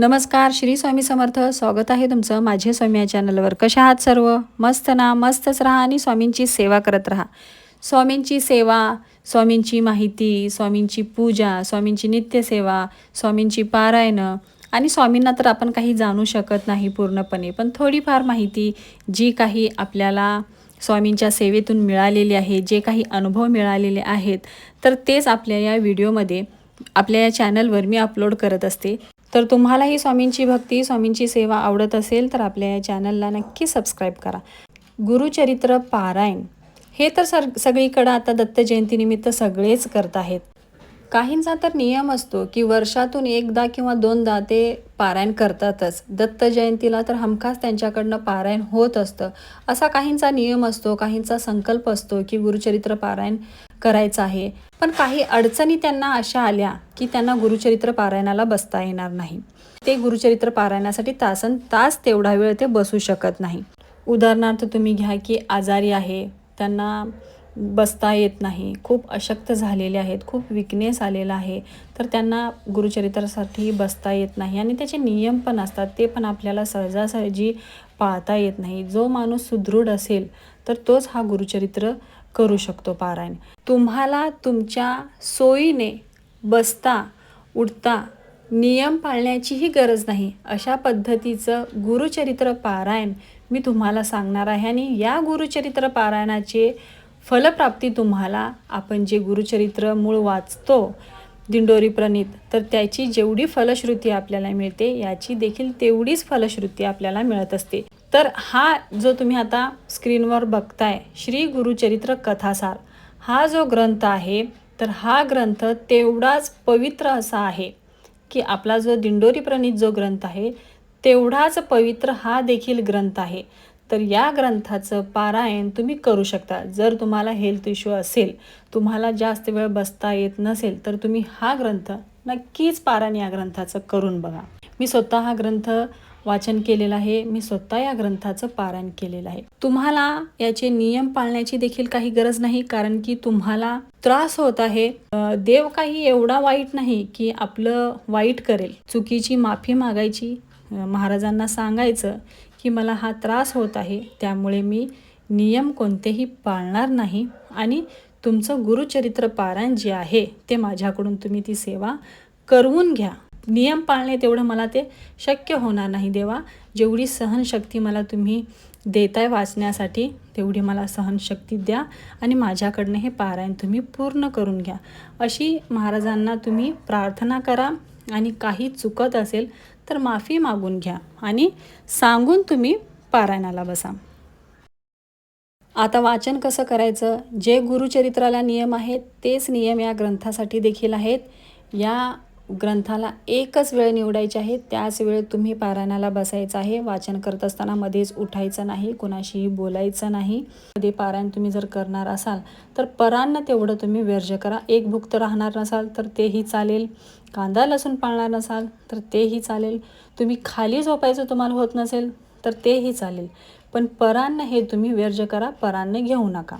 नमस्कार श्री स्वामी समर्थ. स्वागत आहे तुमचं माझे स्वामी या चॅनलवर. कशा आहात सर्व? मस्त ना? मस्तच राहा आणि स्वामींची सेवा करत राहा. स्वामींची सेवा स्वामींची माहिती स्वामींची पूजा स्वामींची नित्यसेवा स्वामींची पारायणं आणि स्वामींना तर आपण काही जाणू शकत नाही पूर्णपणे. पण थोडीफार माहिती जी काही आपल्याला स्वामींच्या सेवेतून मिळालेली आहे जे काही अनुभव मिळालेले आहेत तर तेच आपल्या या व्हिडिओमध्ये आपल्या या चॅनलवर मी अपलोड करत असते. तर तुम्हालाही स्वामींची भक्ती स्वामींची सेवा आवडत असेल तर आपल्या या चॅनलला नक्की सबस्क्राईब करा. गुरुचरित्र पारायण. हे तर सर सगळीकडं आता दत्त जयंतीनिमित्त सगळेच करत आहेत. काहींचा तर नियम असतो की वर्षातून एकदा किंवा दोनदा ते पारायण करतातच. दत्त जयंतीला तर हमखास त्यांच्याकडनं पारायण होत असतं. असा काहींचा नियम असतो काहींचा संकल्प असतो की गुरुचरित्र पारायण करायचं आहे. पण काही अडचणी त्यांना अशा आल्या की त्यांना गुरुचरित्र पारायणाला बसता येणार नाही. ते गुरुचरित्र पारायणासाठी तासन तास तेवढा वेळ ते बसू शकत नाही. उदाहरणार्थ तुम्ही घ्या की आजारी आहे त्यांना बसता येत नाही खूप अशक्त झालेले आहेत खूप विकनेस आलेला आहे तर त्यांना गुरुचरित्रासाठी बसता येत नाही आणि त्याचे नियम पण असतात ते पण आपल्याला सहजासहजी पाळता येत नाही. जो माणूस सुदृढ असेल तर तोच हा गुरुचरित्र करू शकतो पारायण. तुम्हाला तुमच्या सोयीने बसता उठता नियम पाळण्याचीही गरज नाही. अशा पद्धतीचं गुरुचरित्र पारायण मी तुम्हाला सांगणार आहे आणि या गुरुचरित्र पारायणाचे फलप्राप्ती तुम्हाला आपण जे गुरुचरित्र मूळ वाचतो दिंडोरी प्रणित तर त्याची जेवढी फलश्रुती आपल्याला मिळते याची देखील तेवढीच फलश्रुती आपल्याला मिळत असते. तर हा जो तुम्ही आता स्क्रीनवर बघताय श्री गुरुचरित्र कथासार हा जो ग्रंथ आहे तर हा ग्रंथ तेवढाच पवित्र असा आहे की आपला जो दिंडोरी प्रणित जो ग्रंथ आहे तेवढाच पवित्र हा देखील ग्रंथ आहे. तर या ग्रंथाचं पारायण तुम्ही करू शकता. जर तुम्हाला हेल्थ इश्यू असेल तुम्हाला जास्त वेळ बसता येत नसेल तर तुम्ही हा ग्रंथ नक्कीच पारायण या ग्रंथाचं करून बघा. मी स्वतः हा ग्रंथ वाचन केलेलं आहे. मी स्वतः या ग्रंथाचं पारायण केलेलं आहे. तुम्हाला याचे नियम पाळण्याची देखील काही गरज नाही कारण की तुम्हाला त्रास होत आहे. देव काही एवढा वाईट नाही की आपलं वाईट करेल. चुकीची माफी मागायची महाराजांना सांगायचं की मला हा त्रास होत आहे त्यामुळे मी नियम कोणतेही पाळणार नाही. आणि तुमचं गुरुचरित्र पारायण जे आहे ते माझ्याकडून तुम्ही ती सेवा करवून घ्या. नियम पाळणे तेवढं मला ते शक्य होणार नाही देवा. जेवढी सहनशक्ती मला तुम्ही देताय वाचण्यासाठी तेवढी मला सहनशक्ती द्या आणि माझ्याकडनं हे पारायण तुम्ही पूर्ण करून घ्या. अशी महाराजांना तुम्ही प्रार्थना करा आणि काही चुकत असेल तर माफी मागून घ्या आणि सांगून तुम्ही पारायणाला बसा. आता वाचन कसं करायचं? जे गुरुचरित्राला नियम आहेत तेच नियम या ग्रंथासाठी देखील आहेत. या ग्रंथाला एकच वेळ निवडायची आहे त्याच वेळेत तुम्ही पारायणाला बसायचं आहे. वाचन करत असताना मध्येच उठायचं नाही कोणाशीही बोलायचं नाही. मध्ये पारायण तुम्ही जर करणार असाल तर परान्न तेवढं तुम्ही वर्ज्य करा. एक भुक्त राहणार नसाल तर तेही चालेल. कांदा लसूण पाळणार नसाल तर तेही चालेल. तुम्ही खाली झोपायचं तुम्हाला होत नसेल तर तेही चालेल. पण परान्न हे तुम्ही वर्ज्य करा परान्न घेऊ नका.